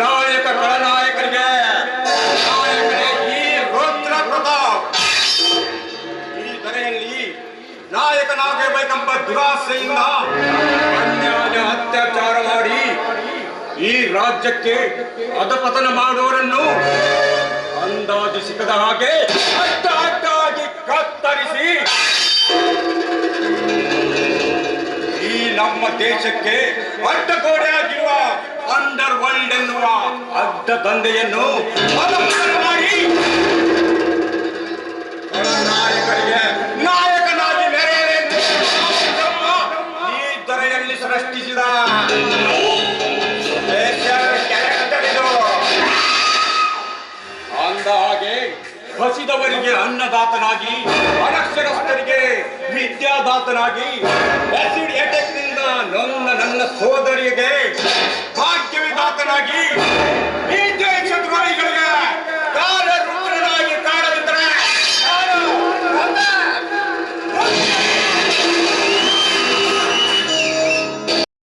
ನಾಯಕ ಕಳನಾಯಕರಿಗೆ ನಾಯಕರೇ ಈ ರುದ್ರ ಪ್ರತಾಪ್. ಈ ಕರೆಯಲ್ಲಿ ನಾಯಕನಾಗಬೇಕೆಂಬ ದುರಾಸೆಯಿಂದ ಅನ್ಯಾಯ ಅತ್ಯಾಚಾರ ಮಾಡಿ ಈ ರಾಜ್ಯಕ್ಕೆ ಅಧಪತನ ಮಾಡುವವರನ್ನು ಅಂದಾಜು ಸಿಕ್ಕದ ಹಾಗೆ ನಮ್ಮ ದೇಶಕ್ಕೆ ಆಗಿರುವ ಅಂಡರ್ ವರ್ಲ್ಡ್ ಎನ್ನುವ ಅಡ್ಡ ದಂಧೆಯನ್ನು ಮಾಡಿ. ನಾಯಕರಿಗೆ ನಾಯಕನಾಗಿ ಮೆರೆಯಲೆಂದು ಈ ದೊರೆಯಲ್ಲಿ ಸೃಷ್ಟಿಸಿದ ಅಂದ ಹಾಗೆ ಹಸಿದವರಿಗೆ ಅನ್ನದಾತನಾಗಿ ಅನಕ್ಷರಸ್ಥರಿಗೆ ವಿದ್ಯಾದಾತನಾಗಿ ನನ್ನ ನನ್ನ ಸೋದರಿಗೆ ಭಾಗ್ಯವಿದಾತನಾಗಿ ಈ ದೇಶದ್ರೋಹಿಗಳ